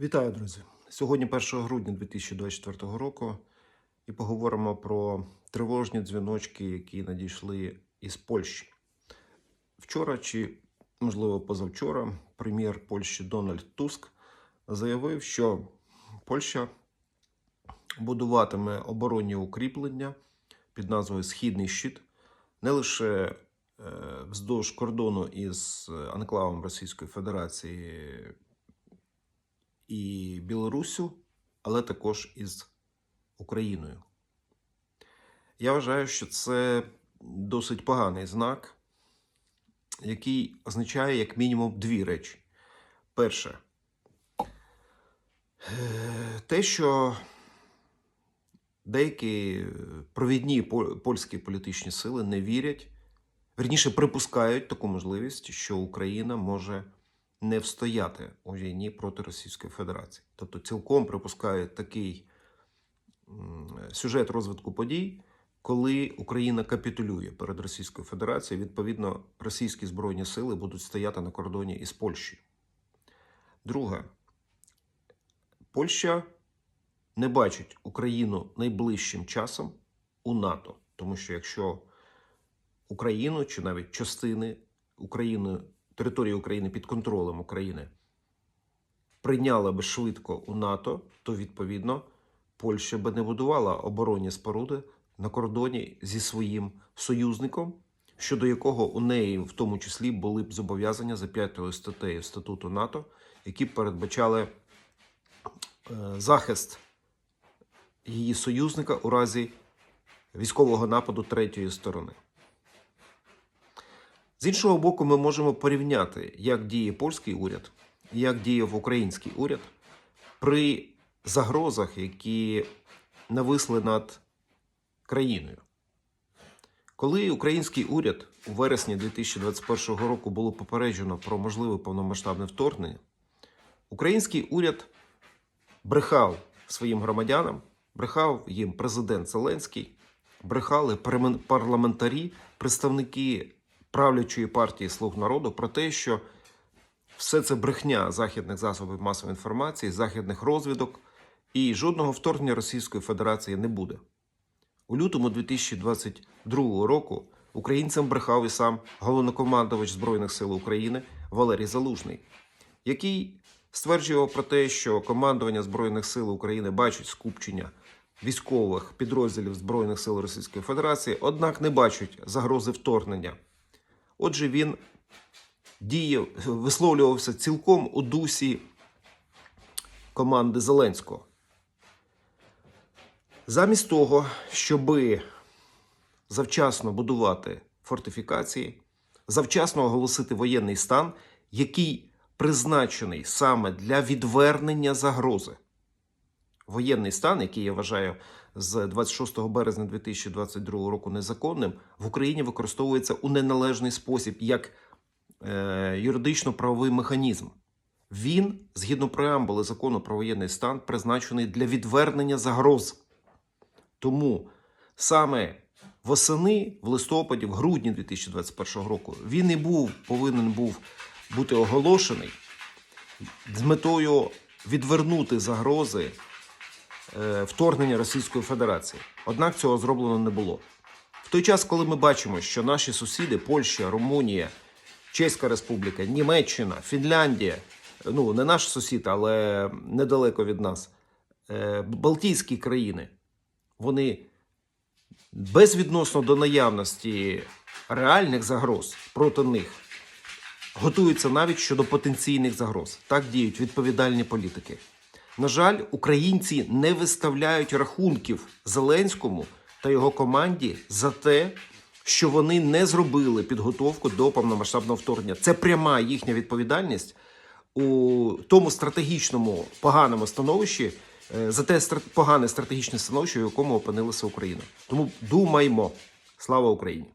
Вітаю, друзі! Сьогодні 1 грудня 2024 року і поговоримо про тривожні дзвіночки, які надійшли із Польщі. Вчора чи, можливо, позавчора, прем'єр Польщі Дональд Туск заявив, що Польща будуватиме оборонні укріплення під назвою Східний щит не лише е, вздовж кордону із анклавом Російської Федерації і Білоруссю, але також із Україною. Я вважаю, що це досить поганий знак, який означає як мінімум дві речі. Перше, те, що деякі провідні польські політичні сили не вірять, верніше припускають таку можливість, що Україна може не встояти у війні проти Російської Федерації. Тобто цілком припускають такий сюжет розвитку подій, коли Україна капітулює перед Російською Федерацією. Відповідно, російські збройні сили будуть стояти на кордоні із Польщею. Друге, Польща не бачить Україну найближчим часом у НАТО, тому що якщо Україну чи навіть частини України, території України під контролем України прийняла би швидко у НАТО, то відповідно Польща би не будувала оборонні споруди на кордоні зі своїм союзником, щодо якого у неї в тому числі були б зобов'язання за п'ятою статтею статуту НАТО, які б передбачали е, захист її союзника у разі військового нападу третьої сторони. З іншого боку, ми можемо порівняти, як діє польський уряд, як діяв український уряд при загрозах, які нависли над країною. Коли український уряд у вересні 2021 року було попереджено про можливе повномасштабне вторгнення, український уряд брехав своїм громадянам, брехав їм президент Зеленський, брехали парламентарі, представники правлячої партії Слуг народу про те, що все це брехня західних засобів масової інформації, західних розвідок, і жодного вторгнення Російської Федерації не буде. У лютому 2022 року українцям брехав і сам головнокомандувач Збройних сил України Валерій Залужний, який стверджував про те, що командування Збройних сил України бачить скупчення військових підрозділів Збройних сил Російської Федерації, однак не бачать загрози вторгнення. Отже, він діяв, висловлювався цілком у дусі команди Зеленського. Замість того, щоби завчасно будувати фортифікації, завчасно оголосити воєнний стан, який призначений саме для відвернення загрози. Воєнний стан, який я вважаю з 26 березня 2022 року незаконним, в Україні використовується у неналежний спосіб як е, юридично-правовий механізм. Він, згідно преамбули закону про воєнний стан, призначений для відвернення загроз. Тому саме восени, в листопаді, в грудні 2021 року, він і був повинен був бути оголошений з метою відвернути загрози вторгнення Російської Федерації. Однак цього зроблено не було. В той час, коли ми бачимо, що наші сусіди Польща, Румунія, Чеська Республіка, Німеччина, Фінляндія, ну не наш сусід, але недалеко від нас, е, Балтійські країни, вони безвідносно до наявності реальних загроз проти них готуються навіть щодо потенційних загроз. Так діють відповідальні політики. На жаль, українці не виставляють рахунків Зеленському та його команді за те, що вони не зробили підготовку до повномасштабного вторгнення. Це пряма їхня відповідальність у тому стратегічному поганому становищі, е, за те погане стратегічне становище, в якому опинилася Україна. Тому думаймо. Слава Україні!